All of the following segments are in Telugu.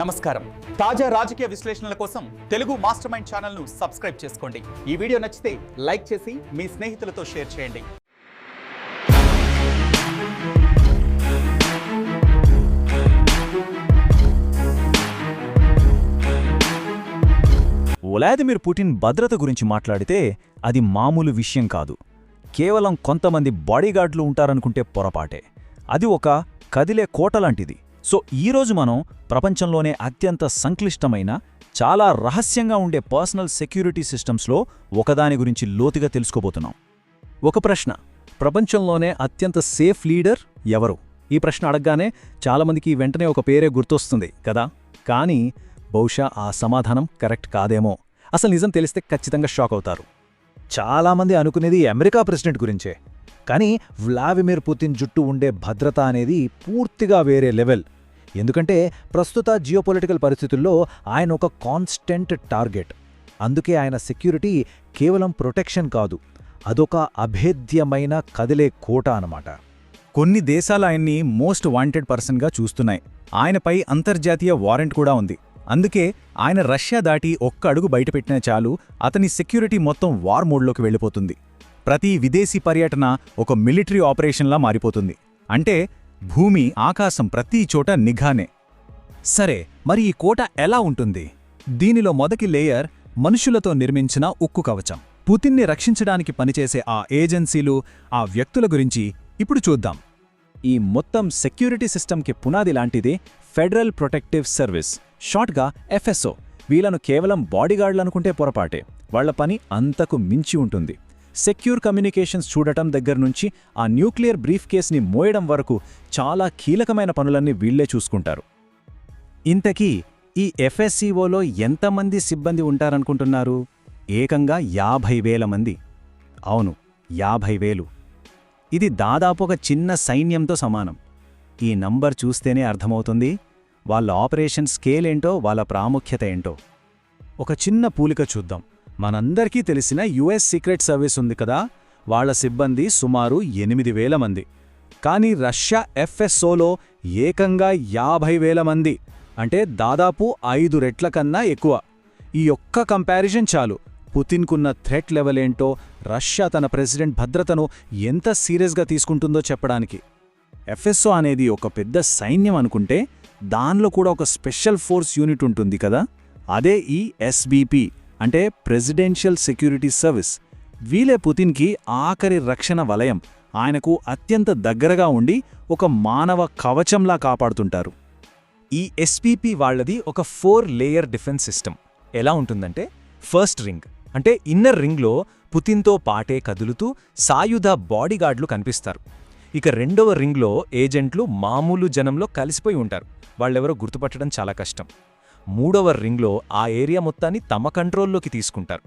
నమస్కారం. తాజా రాజకీయ విశ్లేషణల కోసం తెలుగు మాస్టర్ మైండ్ ఛానల్ను సబ్స్క్రైబ్ చేసుకోండి. ఈ వీడియో నచ్చితే లైక్ చేసి మీ స్నేహితులతో షేర్ చేయండి. వ్లాదిమిర్ పుటిన్ భద్రత గురించి మాట్లాడితే అది మామూలు విషయం కాదు. కేవలం కొంతమంది బాడీగార్డులు ఉంటారనుకుంటే పొరపాటే. అది ఒక కదిలే కోట లాంటిది. సో ఈరోజు మనం ప్రపంచంలోనే అత్యంత సంక్లిష్టమైన చాలా రహస్యంగా ఉండే పర్సనల్ సెక్యూరిటీ సిస్టమ్స్లో ఒకదాని గురించి లోతుగా తెలుసుకోబోతున్నాం. ఒక ప్రశ్న ప్రపంచంలోనే అత్యంత సేఫ్ లీడర్ ఎవరు? ఈ ప్రశ్న అడగగానే చాలామందికి వెంటనే ఒక పేరే గుర్తొస్తుంది కదా? కానీ బహుశా ఆ సమాధానం కరెక్ట్ కాదేమో. అసలు నిజం తెలిస్తే ఖచ్చితంగా షాక్ అవుతారు. చాలామంది అనుకునేది అమెరికా ప్రెసిడెంట్ గురించే. కానీ వ్లాదిమిర్ పుతిన్ జుట్టు ఉండే భద్రత అనేది పూర్తిగా వేరే లెవెల్. ఎందుకంటే ప్రస్తుత జియోపొలిటికల్ పరిస్థితుల్లో ఆయన ఒక కాన్స్టెంట్ టార్గెట్. అందుకే ఆయన సెక్యూరిటీ కేవలం ప్రొటెక్షన్ కాదు అదొక అభేద్యమైన కదిలే కోట అన్నమాట. కొన్ని దేశాలు ఆయన్ని మోస్ట్ వాంటెడ్ పర్సన్గా చూస్తున్నాయి. ఆయనపై అంతర్జాతీయ వారెంట్ కూడా ఉంది. అందుకే ఆయన రష్యా దాటి ఒక్క అడుగు బయటపెట్టినా చాలు అతని సెక్యూరిటీ మొత్తం వార్ మోడ్లోకి వెళ్ళిపోతుంది. ప్రతి విదేశీ పర్యటన ఒక మిలిటరీ ఆపరేషన్లా మారిపోతుంది. అంటే భూమి ఆకాశం ప్రతి చోట నిఘానే. సరే మరి ఈ కోట ఎలా ఉంటుంది? దీనిలో మొదటి లేయర్ మనుషులతో నిర్మించిన ఉక్కు కవచం. పుతిన్ని రక్షించడానికి పనిచేసే ఆ ఏజెన్సీలు ఆ వ్యక్తుల గురించి ఇప్పుడు చూద్దాం. ఈ మొత్తం సెక్యూరిటీ సిస్టమ్కి పునాది లాంటిది ఫెడరల్ ప్రొటెక్టివ్ సర్వీస్. షార్ట్గా ఎఫ్ఎస్ఓ. వీళ్ళను కేవలం బాడీగార్డ్లనుకుంటే పొరపాటే. వాళ్ళ పని అంతకు మించి ఉంటుంది. సెక్యూర్ కమ్యూనికేషన్స్ చూడటం దగ్గర్నుంచి ఆ న్యూక్లియర్ బ్రీఫ్ కేస్ని మోయడం వరకు చాలా కీలకమైన పనులన్నీ వీళ్ళే చూసుకుంటారు. ఇంతకీ ఈ ఎఫ్ఎస్సీఓలో ఎంతమంది సిబ్బంది ఉంటారనుకుంటున్నారు? ఏకంగా యాభై వేల మంది. అవును యాభై వేలు. ఇది దాదాపు ఒక చిన్న సైన్యంతో సమానం. ఈ నంబర్ చూస్తేనే అర్థమవుతుంది వాళ్ళ ఆపరేషన్ స్కేల్ ఏంటో వాళ్ళ ప్రాముఖ్యత ఏంటో. ఒక చిన్న పూలిక చూద్దాం. మనందరికీ తెలిసిన యుఎస్ సీక్రెట్ సర్వీస్ ఉంది కదా? వాళ్ళ సిబ్బంది సుమారు ఎనిమిది వేల మంది. కానీ రష్యా ఎఫ్ఎస్ఓలో ఏకంగా యాభై వేల మంది. అంటే దాదాపు ఐదు రెట్ల కన్నా ఎక్కువ. ఈ ఒక్క కంపారిజన్ చాలు. పుతిన్కున్న థ్రెట్ లెవెల్ ఏంటో రష్యా తన ప్రెసిడెంట్ భద్రతను ఎంత సీరియస్గా తీసుకుంటుందో చెప్పడానికి. ఎఫ్ఎస్ఓ అనేది ఒక పెద్ద సైన్యం అనుకుంటే దానిలో కూడా ఒక స్పెషల్ ఫోర్స్ యూనిట్ ఉంటుంది కదా? అదే ఈ ఎస్బీపీ. అంటే ప్రెసిడెన్షియల్ సెక్యూరిటీ సర్వీస్. వీలే పుతిన్కి ఆఖరి రక్షణ వలయం. ఆయనకు అత్యంత దగ్గరగా ఉండి ఒక మానవ కవచంలా కాపాడుతుంటారు. ఈ ఎస్పీపీ వాళ్ళది ఒక ఫోర్ లేయర్ డిఫెన్స్ సిస్టమ్. ఎలా ఉంటుందంటే ఫస్ట్ రింగ్ అంటే ఇన్నర్ రింగ్లో పుతిన్తో పాటే కదులుతూ సాయుధ బాడీగార్డ్లు కనిపిస్తారు. ఇక రెండవ రింగ్లో ఏజెంట్లు మామూలు జనంలో కలిసిపోయి ఉంటారు. వాళ్ళెవరో గుర్తుపట్టడం చాలా కష్టం. మూడవ రింగ్లో ఆ ఏరియా మొత్తాన్ని తమ కంట్రోల్లోకి తీసుకుంటారు.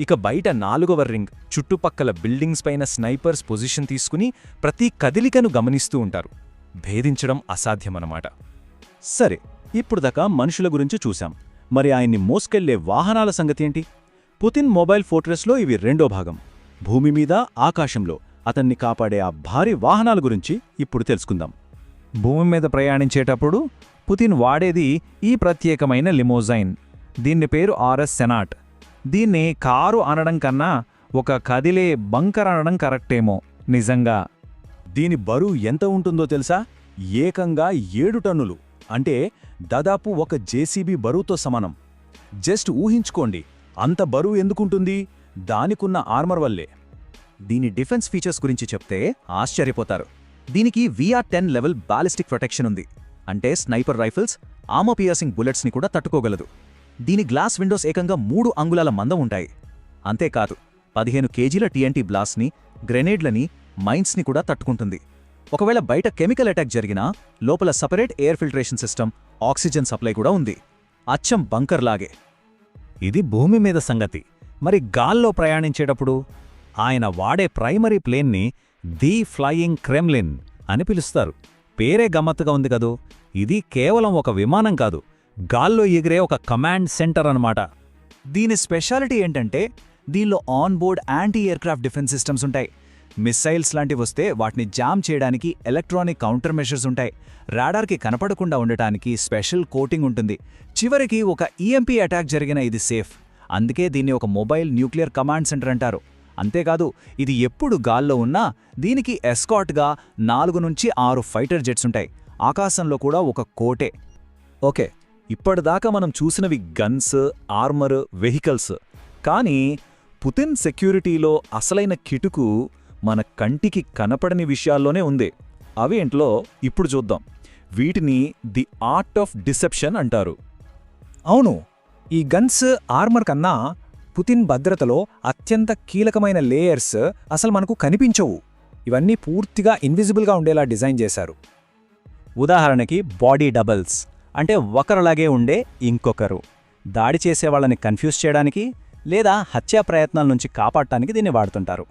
ఇక బయట నాలుగవ రింగ్ చుట్టుపక్కల బిల్డింగ్స్ పైన స్నైపర్స్ పొజిషన్ తీసుకుని ప్రతి కదిలికను గమనిస్తూ ఉంటారు. భేదించడం అసాధ్యమన్నమాట. సరే ఇప్పుడు దాకా మనుషుల గురించి చూశాం. మరి ఆయన్ని మోసుకెళ్ళే వాహనాల సంగతేంటి పుతిన్ మొబైల్ ఫోర్ట్రెస్లో ఇవి రెండో భాగం. భూమి మీద ఆకాశంలో. అతన్ని కాపాడే ఆ భారీ వాహనాల గురించి ఇప్పుడు తెలుసుకుందాం. భూమి మీద ప్రయాణించేటప్పుడు పుతిన్ వాడేది ఈ ప్రత్యేకమైన లిమోజైన్. దీన్ని పేరు ఆర్ఎస్ సెనాట్. దీన్ని కారు అనడం కన్నా ఒక కదిలే బంకర్ అనడం కరెక్టేమో. నిజంగా. దీని బరువు ఎంత ఉంటుందో తెలుసా? ఏకంగా ఏడు టన్నులు. అంటే దాదాపు ఒక జేసీబీ బరువుతో సమానం. జస్ట్ ఊహించుకోండి అంత బరువు ఎందుకుంటుంది? దానికున్న ఆర్మర్ వల్లే. దీని డిఫెన్స్ ఫీచర్స్ గురించి చెప్తే ఆశ్చర్యపోతారు. దీనికి VR ten level ballistic protection ఉంది. అంటే స్నైపర్ రైఫిల్స్ ఆమో పియర్సింగ్ బుల్లెట్స్ని కూడా తట్టుకోగలదు. దీని గ్లాస్ విండోస్ ఏకంగా మూడు అంగుళాల మందం ఉంటాయి. అంతేకాదు పదిహేను కేజీల టీఎన్టీ బ్లాస్ట్ని గ్రెనేడ్లని మైన్స్ని కూడా తట్టుకుంటుంది. ఒకవేళ బయట కెమికల్ అటాక్ జరిగినా లోపల separate air filtration system oxygen supply కూడా ఉంది. అచ్చం బంకర్ లాగే. ఇది భూమి మీద సంగతి. మరి గాల్లో ప్రయాణించేటప్పుడు? ఆయన వాడే ప్రైమరీ ప్లేన్ని ది ఫ్లయింగ్ క్రెమ్లిన్ అని పిలుస్తారు. పేరే గమ్మత్తుగా ఉంది కదూ? ఇది కేవలం ఒక విమానం కాదు. గాల్లో ఎగిరే ఒక కమాండ్ సెంటర్ అనమాట దీని స్పెషాలిటీ ఏంటంటే దీనిలో on board anti aircraft defence systems ఉంటాయి. మిస్సైల్స్ లాంటివి వస్తే వాటిని జామ్ చేయడానికి ఎలక్ట్రానిక్ కౌంటర్ మెషర్స్ ఉంటాయి. రాడార్కి కనపడకుండా ఉండటానికి స్పెషల్ కోటింగ్ ఉంటుంది. చివరికి ఒక ఈఎంపీ అటాక్ జరిగిన ఇది సేఫ్ అందుకే దీన్ని ఒక మొబైల్ న్యూక్లియర్ కమాండ్ సెంటర్ అంటారు. అంతేకాదు ఇది ఎప్పుడు గాల్లో ఉన్నా దీనికి ఎస్కాట్గా నాలుగు నుంచి ఆరు ఫైటర్ జెట్స్ ఉంటాయి. ఆకాశంలో కూడా ఒక కోటే. ఓకే ఇప్పటిదాకా మనం చూసినవి గన్స్ ఆర్మర్ వెహికల్స్. కానీ పుతిన్ సెక్యూరిటీలో అసలైన కిటుకు మన కంటికి కనపడని విషయాల్లోనే ఉంది. అవేంట్లో ఇప్పుడు చూద్దాం. వీటిని ది ఆర్ట్ ఆఫ్ డిసెప్షన్ అంటారు. అవును ఈ గన్స్ ఆర్మర్ కన్నా పుతిన్ భద్రతలో అత్యంత కీలకమైన లేయర్స్ అసలు మనకు కనిపించవు. ఇవన్నీ పూర్తిగా ఇన్విజిబుల్గా ఉండేలా డిజైన్ చేశారు. ఉదాహరణకి బాడీ డబల్స్ అంటే ఒకరిలాగే ఉండే ఇంకొకరు. దాడి చేసే వాళ్ళని కన్ఫ్యూజ్ చేయడానికి లేదా హత్యా ప్రయత్నాల నుంచి కాపాడటానికి దీన్ని వాడుతుంటారు.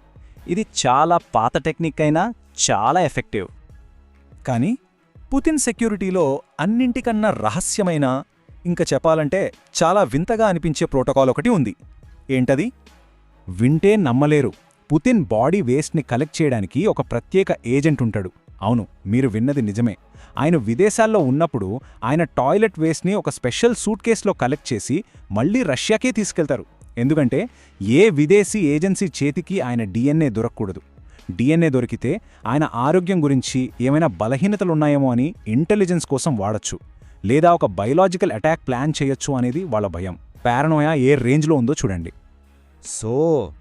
ఇది చాలా పాత టెక్నిక్ అయినా చాలా ఎఫెక్టివ్. కానీ పుతిన్ సెక్యూరిటీలో అన్నింటికన్నా రహస్యమైన ఇంకా చెప్పాలంటే చాలా వింతగా అనిపించే ప్రోటోకాల్ ఒకటి ఉంది. ఏంటది? వింటే నమ్మలేరు. పుతిన్ బాడీ వేస్ట్ని కలెక్ట్ చేయడానికి ఒక ప్రత్యేక ఏజెంట్ ఉంటాడు. అవును మీరు విన్నది నిజమే. ఆయన విదేశాల్లో ఉన్నప్పుడు ఆయన టాయిలెట్ వేస్ట్ని ఒక స్పెషల్ సూట్ కేసులో కలెక్ట్ చేసి మళ్ళీ రష్యాకే తీసుకెళ్తారు. ఎందుకంటే ఏ విదేశీ ఏజెన్సీ చేతికి ఆయన డిఎన్ఏ దొరకకూడదు. డిఎన్ఏ దొరికితే ఆయన ఆరోగ్యం గురించి ఏమైనా బలహీనతలున్నాయేమో అని ఇంటెలిజెన్స్ కోసం వాడచ్చు. లేదా ఒక బయలాజికల్ అటాక్ ప్లాన్ చేయొచ్చు అనేది వాళ్ళ భయం. పారనోయా ఏ రేంజ్లో ఉందో చూడండి. సో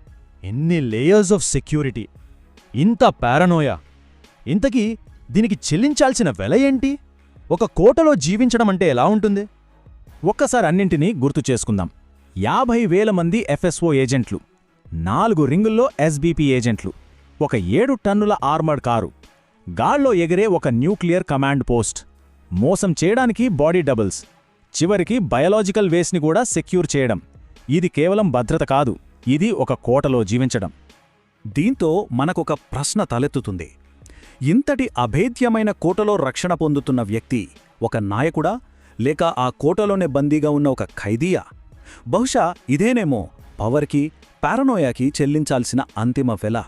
ఎన్ని లేయర్స్ ఆఫ్ సెక్యూరిటీ ఇంత పారనోయా ఇంతకీ దీనికి చెల్లించాల్సిన వెల ఏంటి? ఒక కోటలో జీవించడం అంటే ఎలా ఉంటుంది? ఒక్కసారి అన్నింటినీ గుర్తు చేసుకుందాం. యాభై వేల మంది ఎఫ్ఎస్ఓ ఏజెంట్లు నాలుగు రింగుల్లో ఎస్బీపీ ఏజెంట్లు ఒక ఏడు టన్నుల ఆర్మర్డ్ కారు గాల్లో ఎగిరే ఒక న్యూక్లియర్ కమాండ్ పోస్ట్ మోసం చేయడానికి బాడీ డబుల్స్ చివరికి బయలాజికల్ వేస్ని కూడా సెక్యూర్ చేయడం. ఇది కేవలం భద్రత కాదు. ఇది ఒక కోటలో జీవించడం. దీంతో మనకొక ప్రశ్న తలెత్తుతుంది. ఇంతటి అభేద్యమైన కోటలో రక్షణ పొందుతున్న వ్యక్తి ఒక నాయకుడా? లేక ఆ కోటలోనే బందీగా ఉన్న ఒక ఖైదీయా? బహుశా ఇదేనేమో పవర్కి పారనోయాకి చెల్లించాల్సిన అంతిమ వెల.